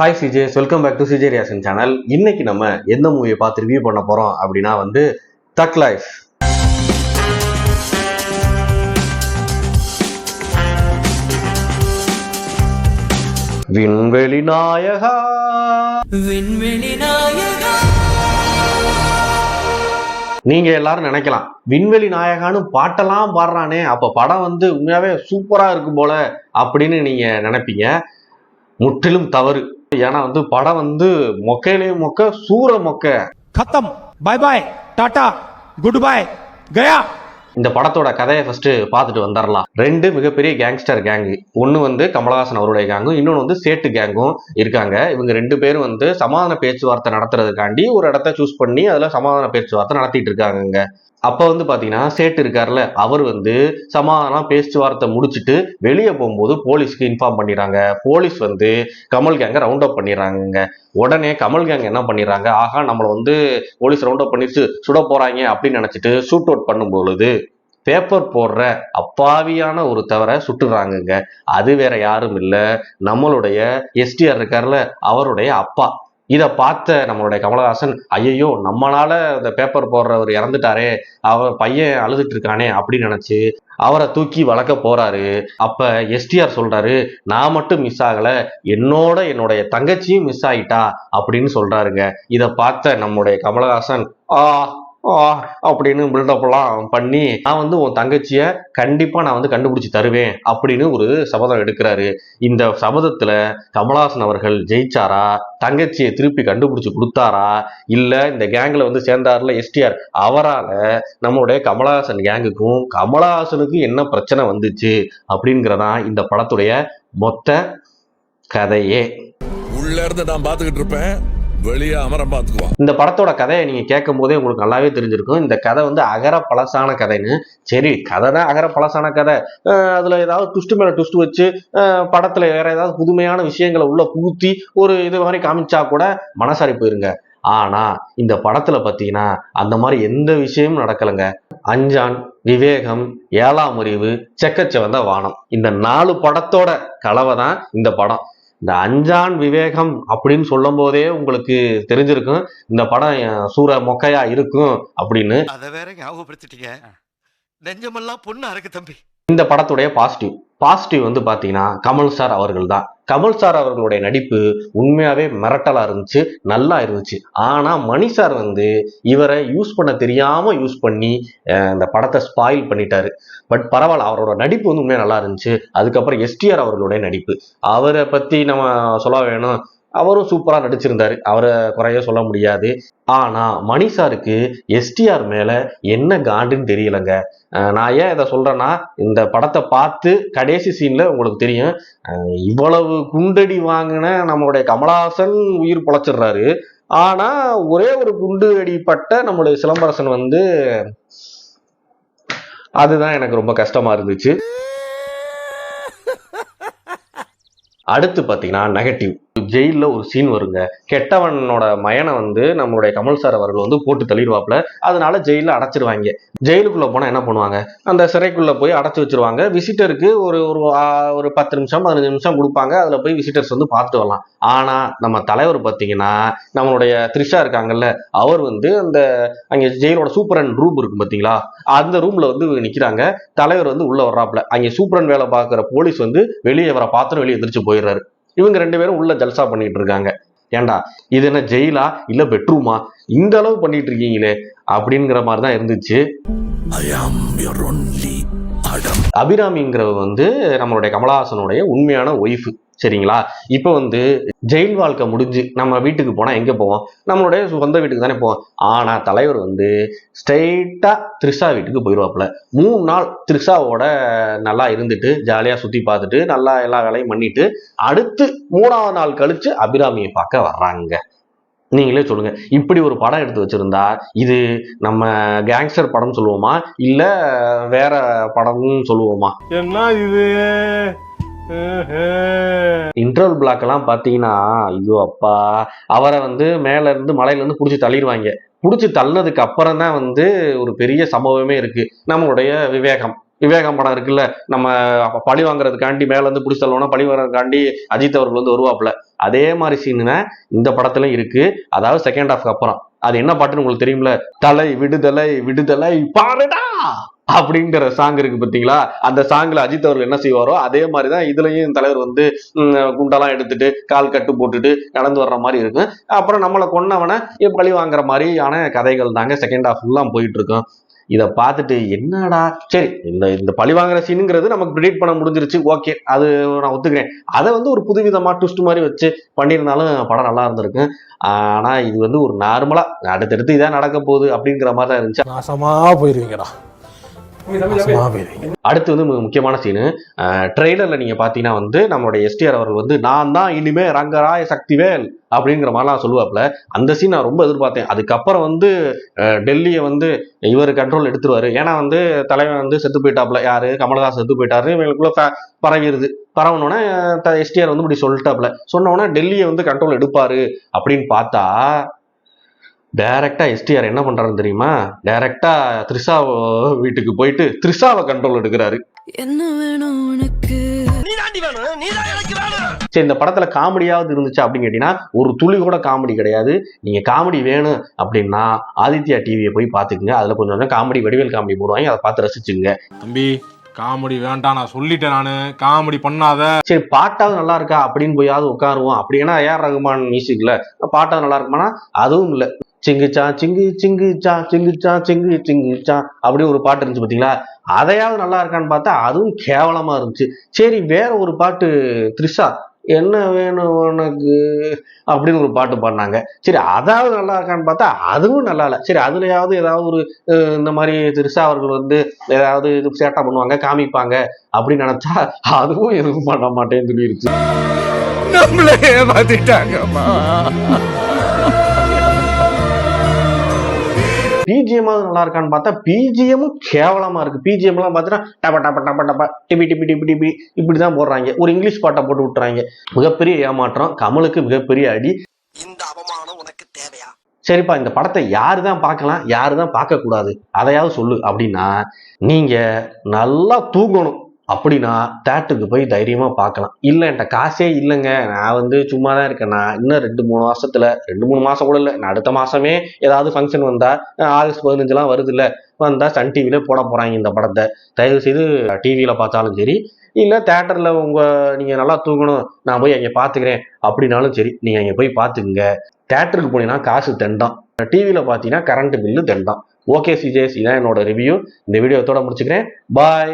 Hi CJs welcome back to CJ Riyasan channel இன்னைக்கு நம்ம எந்த மூவியை பார்த்து ரிவ்யூ பண்ண போறோம் அப்படின்னா வந்து தக் லைஃப் விண்வெளி நாயகா. விண்வெளி நாயகா. நீங்க எல்லாரும் நினைக்கலாம் விண்வெளி நாயகான்னு பாட்டெல்லாம் பாடுறானே அப்ப படம் வந்து உண்மையாவே சூப்பரா இருக்கும் போல அப்படின்னு நீங்க நினைப்பீங்க. முற்றிலும் தவறு. ஏன்னா வந்து படம் வந்து மொக்கையிலேயே மொக்க சூற மொக்க. கத்தம். பாய் பாய் டாடா குட் பாய் கயா இந்த படத்தோட கதையை ஃபர்ஸ்ட் பார்த்துட்டு வந்துடலாம். ரெண்டு மிகப்பெரிய கேங்ஸ்டர் கேங் ஒன்று வந்து கமலஹாசன் அவருடைய கேங்கும் இன்னொன்று வந்து சேட்டு கேங்கும் இருக்காங்க. இவங்க ரெண்டு பேரும் வந்து சமாதான பேச்சுவார்த்தை நடத்துறதுக்காண்டி ஒரு இடத்த சூஸ் பண்ணி அதில் சமாதான பேச்சுவார்த்தை நடத்திட்டு இருக்காங்க அப்போ வந்து பார்த்தீங்கன்னா சேட்டு இருக்கார்ல அவர் வந்து சமாதானம் பேச்சுவார்த்தை முடிச்சுட்டு வெளியே போகும்போது போலீஸ்க்கு இன்ஃபார்ம் பண்ணிடுறாங்க. போலீஸ் வந்து கமல் கேங்கை ரவுண்ட் அப் பண்ணிடுறாங்க உடனே கமல் கேங் என்ன பண்ணிடுறாங்க? ஆகா நம்மளை வந்து போலீஸ் ரவுண்ட் அப் பண்ணிட்டு சுட போகிறாங்க அப்படின்னு நினச்சிட்டு ஷூட் அவுட் பண்ணும் பொழுது பேப்பர் போடுற அப்பாவியான ஒரு தவிர சுட்டுறாங்கங்க. அது வேற யாரும் இல்லை. நம்மளுடைய எஸ்டிஆர் இருக்கார்ல அவருடைய அப்பா. இதை பார்த்த நம்மளுடைய கமலஹாசன் ஐயையோ நம்மளால இந்த பேப்பர் போடுறவர் இறந்துட்டாரே அவர் பையன் அழுதுட்டு இருக்கானே அப்படின்னு நினைச்சு அவரை தூக்கி வளர்க்க போறாரு. அப்ப எஸ்டிஆர் சொல்றாரு நான் மட்டும் மிஸ் ஆகல என்னோட என்னுடைய தங்கச்சியும் மிஸ் ஆயிட்டா அப்படின்னு சொல்றாருங்க. இதை பார்த்த நம்முடைய கமலஹாசன் ஆ ஆ அப்படின்னு பில்டப்லாம் பண்ணி நான் வந்து உன் தங்கச்சியை கண்டிப்பாக நான் வந்து கண்டுபிடிச்சி தருவேன் அப்படின்னு ஒரு சபதம் எடுக்கிறாரு. இந்த சபதத்தில் கமலஹாசன் அவர்கள் ஜெயிச்சாரா? தங்கச்சியை திருப்பி கண்டுபிடிச்சி கொடுத்தாரா? இல்லை இந்த கேங்கில் வந்து சேர்ந்தார்ல எஸ்டிஆர் அவரால் நம்மளுடைய கமலஹாசன் கேங்குக்கும் கமலஹாசனுக்கும் என்ன பிரச்சனை வந்துச்சு அப்படிங்கிறதான் இந்த படத்துடைய மொத்த கதையே. உள்ள இருந்து நான் பார்த்துக்கிட்டு இருப்பேன். வெளியே அமரம் பார்த்துக்குவான் இந்த படத்தோட கதையை நீங்க கேட்கும் போதே உங்களுக்கு நல்லாவே தெரிஞ்சிருக்கும். இந்த கதை வந்து அகர பழசான கதைன்னு. சரி கதை தான் அகர பழசான கதை. அதில் அதுல ஏதாவது ட்விஸ்ட் மேல ட்விஸ்ட் வச்சு படத்துல வேற ஏதாவது புதுமையான விஷயங்களை உள்ள புகுத்தி ஒரு இது மாதிரி காமிச்சா கூட மனசாரி போயிருங்க. ஆனா இந்த படத்துல பாத்தீங்கன்னா அந்த மாதிரி எந்த விஷயமும் நடக்கலைங்க. அஞ்சான் விவேகம் ஏழாம் அறிவு செக்கச்சவந்த வானம். இந்த நாலு படத்தோட கலவை தான் இந்த படம். இந்த அஞ்சான் விவேகம் அப்படின்னு சொல்லும் போதே உங்களுக்கு தெரிஞ்சிருக்கும். இந்த படம் சூர மொக்கையா இருக்கும் அப்படின்னு. அத வேற ஞாபகப்படுத்திட்டீங்க. நெஞ்சமெல்லாம் பொண்ணா இருக்கு தம்பி. இந்த படத்துடைய பாசிட்டிவ் பாசிட்டிவ் வந்து பார்த்தீங்கன்னா கமல் சார் அவர்கள் தான் கமல் சார் அவர்களுடைய நடிப்பு உண்மையாகவே மிரட்டலாக இருந்துச்சு நல்லா இருந்துச்சு. ஆனால் மணி சார் வந்து இவரை யூஸ் பண்ண தெரியாமல் யூஸ் பண்ணி அந்த இந்த படத்தை ஸ்பாயில் பண்ணிட்டாரு. பட் பரவாயில்ல அவரோட நடிப்பு வந்து உண்மையாக நல்லா இருந்துச்சு. அதுக்கப்புறம் எஸ்டிஆர் அவர்களுடைய நடிப்பு. அவரை பற்றி நம்ம சொல்ல வேணும் அவரும் சூப்பராக நடிச்சிருந்தாரு. அவரை குறைய சொல்ல முடியாது. ஆனால் மணி சாருக்கு எஸ்டிஆர் மேலே என்ன காண்டுன்னு தெரியலங்க. நான் ஏன் இதை சொல்கிறேன்னா இந்த படத்தை பார்த்து கடைசி சீனில் உங்களுக்கு தெரியும். இவ்வளவு குண்டடி வாங்கின நம்மளுடைய கமலஹாசன் உயிர் பொழைச்சிடுறாரு. ஆனால் ஒரே ஒரு குண்டு அடிப்பட்ட நம்மளுடைய சிலம்பரசன் வந்து அதுதான் எனக்கு ரொம்ப கஷ்டமாக இருந்துச்சு. அடுத்து பார்த்தீங்கன்னா நெகட்டிவ் ஜெயிலில் ஒரு சீன் வருங்க. கெட்டவனோட மயனை வந்து நம்மளுடைய கமல் சார் அவர்கள் வந்து போட்டு தள்ளிடுவாப்ல அதனால ஜெயிலில் அடைச்சிருவாங்க. ஜெயிலுக்குள்ளே போனால் என்ன பண்ணுவாங்க? அந்த சிறைக்குள்ளே போய் அடைச்சி வச்சிருவாங்க. விசிட்டருக்கு ஒரு ஒரு ஒரு பத்து நிமிஷம் பதினஞ்சு நிமிஷம் கொடுப்பாங்க. அதில் போய் விசிட்டர்ஸ் வந்து பார்த்துட்டு வரலாம். ஆனால் நம்ம தலைவர் பார்த்தீங்கன்னா நம்மளுடைய த்ரிஷா இருக்காங்கல்ல அவர் வந்து அந்த அங்கே ஜெயிலோட சூப்பரன் ரூம் இருக்கும் பார்த்தீங்களா? அந்த ரூமில் வந்து நிற்கிறாங்க தலைவர் வந்து உள்ளே வர்றாப்புல. அங்கே சூப்பரன் வேலை பார்க்குற போலீஸ் வந்து வெளியே வர பாத்திரம் வெளியே எந்திரிச்சு போயிடுறாரு. இவங்க ரெண்டு பேரும் உள்ள ஜல்சா பண்ணிட்டு இருக்காங்க. ஏன்டா இது என்ன ஜெயிலா? இல்ல பெட்ரூமா? இந்த அளவு பண்ணிட்டு இருக்கீங்களே? அப்படிங்கிற மாதிரி தான் இருந்துச்சு அபிராமிங்கிறவ வந்து நம்மளுடைய கமலஹாசனுடைய உண்மையான ஒய்ஃபு சரிங்களா? இப்போ வந்து ஜெயில் வாழ்க்கை முடிஞ்சு நம்ம வீட்டுக்கு போனால் எங்கே போவோம்? நம்மளுடைய சொந்த வீட்டுக்கு தானே போவோம். ஆனால் தலைவர் வந்து ஸ்ட்ரெயிட்டாக த்ரிஷா வீட்டுக்கு போயிடுவாப்புல மூணு நாள் த்ரிஷாவோட நல்லா இருந்துட்டு ஜாலியாக சுற்றி பார்த்துட்டு நல்லா எல்லா வேலையும் பண்ணிட்டு அடுத்து மூணாவது நாள் கழித்து அபிராமியை பார்க்க வர்றாங்க. நீங்களே சொல்லுங்க இப்படி ஒரு படம் எடுத்து வச்சிருந்தா இது நம்ம கேங்ஸ்டர் படம் சொல்லுவோமா? இல்ல வேற படம்னு சொல்லுவோமா? என்ன இது? இன்டர்வல் பிளாக் எல்லாம் பாத்தீங்கன்னா ஐயோ அப்பா. அவரை வந்து மேல இருந்து மலையில இருந்து புடிச்சு தள்ளிடுவாங்க. புடிச்சு தள்ளினதுக்கு அப்புறம் தான் வந்து ஒரு பெரிய சம்பவமே இருக்கு. நம்மளுடைய விவேகம். விவேகம் படம் இருக்குல்ல நம்ம பழி வாங்குறதுக்காண்டி மேல இருந்து பிடிச்சி தள்ளுவோம்னா பழி வாங்குறதுக்காண்டி அஜித் அவர்கள் வந்து வருவாப்புல. அதே மாதிரி சீனுனா இந்த படத்துல இருக்கு. அதாவது செகண்ட் ஹாஃப்க்கு அப்புறம். அது என்ன பாட்டுன்னு உங்களுக்கு தெரியும்ல? தலை விடுதலை விடுதலை பாருடா! அப்படிங்கிற சாங் இருக்கு பார்த்தீங்களா? அந்த சாங்ல அஜித் அவர்கள் என்ன செய்வாரோ அதே மாதிரி தான் இதுலயும் தலைவர் வந்து குண்டெல்லாம் எடுத்துட்டு கால் கட்டு போட்டுட்டு நடந்து வர்ற மாதிரி இருக்கும். அப்புறம் நம்மளை கொன்னவனை பழி வாங்குற மாதிரியான கதைகள் தாங்க செகண்ட் ஹாஃப் எல்லாம் போயிட்டு இருக்கும். இதை பார்த்துட்டு என்னடா சரி இந்த இந்த பழி வாங்குற சீனுங்கிறது நமக்கு ப்ரிடிக்ட் பண்ண முடிஞ்சிருச்சு ஓகே அது நான் ஒத்துக்கிறேன். அதை வந்து ஒரு புதுவிதமாக ட்விஸ்ட் மாதிரி வச்சு பண்ணியிருந்தாலும் படம் நல்லா இருந்திருக்கும். ஆனால் இது வந்து ஒரு நார்மலாக அடுத்தடுத்து இதான் நடக்க போகுது அப்படிங்கிற மாதிரி தான் இருந்துச்சு. நாசமாக போயிருவீங்கடா. அடுத்து வந்து மிக முக்கியமான சீனு ட்ரெய்லர்ல நீங்க பாத்தீங்கன்னா வந்து நம்மளுடைய எஸ்டிஆர் அவர்கள் வந்து நான் தான் இனிமே ரங்கராய சக்திவேல் அப்படிங்கிற மாதிரிலாம் சொல்லுவாப்புல. அந்த சீன் நான் ரொம்ப எதிர்பார்த்தேன். அதுக்கப்புறம் வந்து டெல்லியை வந்து இவர் கண்ட்ரோல் எடுத்துருவாரு. ஏன்னா வந்து தலைவன் வந்து செத்து போயிட்டாப்புல. யாரு? கமலஹாசன் செத்து போயிட்டாரு. இவங்களுக்குள்ள ப- பரவிடுது பரவனோடனே எஸ்டிஆர் வந்து இப்படி சொல்லிட்டாப்புல. சொன்ன உடனே டெல்லியை வந்து கண்ட்ரோல் எடுப்பாரு அப்படின்னு பார்த்தா டைரக்டா எஸ்டிஆர் என்ன பண்றாருன்னு தெரியுமா? டைரக்டா த்ரிஷா வீட்டுக்கு போயிட்டு த்ரிஷாவை கண்ட்ரோல் எடுக்கிறாரு. என்ன வேணும் உனக்கு? சரி இந்த படத்துல காமெடியாவது இருந்துச்சு அப்படின்னு கேட்டீங்கன்னா ஒரு துளி கூட காமெடி கிடையாது. நீங்க காமெடி வேணும் அப்படின்னா ஆதித்யா டிவியை போய் பாத்துக்குங்க அதுல கொஞ்சம் கொஞ்சம் காமெடி வடிவேல் காமெடி போடுவாங்க. அதை பார்த்து ரசிச்சுங்க தம்பி காமெடி வேண்டாம். நான் சொல்லிட்டேன் நானு. காமெடி பண்ணாத. சரி பாட்டாவது நல்லா இருக்கா அப்படின்னு போயாவது உட்காருவோம். அப்படின்னா ஏஆர் ரகுமான் மியூசிக்ல பாட்டாவது நல்லா இருக்குமானா அதுவும் இல்ல. சிங்குச்சா சிங்கு சிங்குச்சா சிங்குச்சா சிங்கு சிங்குச்சா அப்படி ஒரு பாட்டு இருந்துச்சு பார்த்தீங்களா அதையாவது நல்லா இருக்கான்னு பார்த்தா அதுவும் கேவலமாக இருந்துச்சு. சரி வேற ஒரு பாட்டு த்ரிஷா என்ன வேணும் உனக்கு? அப்படின்னு ஒரு பாட்டு பாடினாங்க. சரி அதாவது நல்லா இருக்கான்னு பார்த்தா அதுவும் நல்லா இல்லை. சரி அதுலயாவது ஏதாவது ஒரு இந்த மாதிரி த்ரிஷா அவர்கள் வந்து ஏதாவது இது சேட்டா பண்ணுவாங்க காமிப்பாங்க அப்படின்னு நினைச்சா அதுவும் எதுவும் பண்ண மாட்டேன்னு சொல்லிருச்சு. நம்மளே ஏமாத்திட்டாங்கம்மா. பிஜிஎம் நல்லா இருக்கான்னு பார்த்தா பிஜிஎம்மும் கேவலமா இருக்கு. பிஜிஎம் எல்லாம் பார்த்தீங்கன்னா டப டப டப டப டிபி டிபி டிபி டிபி இப்படிதான் போடுறாங்க. ஒரு இங்கிலீஷ் பாட்டை போட்டு விட்டுறாங்க. மிகப்பெரிய ஏமாற்றம் கமலுக்கு மிகப்பெரிய அடி. இந்த அவமானம் உனக்கு தேவையா? சரிப்பா இந்த படத்தை யாரு தான் பார்க்கலாம்? யாரு தான் பார்க்க கூடாது அதையாவது சொல்லு. அப்படின்னா நீங்க நல்லா தூங்கணும். அப்படின்னா தேட்டருக்கு போய் தைரியமாக பார்க்கலாம். இல்லை என்கிட்ட காசே இல்லைங்க. நான் வந்து சும்மா தான் இருக்கேன். நான் இன்னும் ரெண்டு மூணு மாசத்துல ரெண்டு மூணு மாசம் கூட இல்லை. நான் அடுத்த மாசமே ஏதாவது ஃபங்க்ஷன் வந்தா ஆகஸ்ட் பதினஞ்சுலாம் வருது இல்லை வந்தால் சன் டிவியில போட போறாங்க இந்த படத்தை. தயவு செய்து டிவியில பார்த்தாலும் சரி இல்லை தேட்டரில் உங்கள் நீங்கள் நல்லா தூங்கணும். நான் போய் அங்கே பார்த்துக்கிறேன். அப்படின்னாலும் சரி நீங்கள் அங்கே போய் பார்த்துக்குங்க. தேட்டருக்கு போனீங்கன்னா காசு தெண்டாம். டிவியில் பார்த்தீங்கன்னா கரண்ட் பில்லு தெண்டாம். ஓகே சிஜேஸ் இதான் என்னோட ரிவ்யூ இந்த வீடியோத்தோட முடிச்சுக்கிறேன். பாய்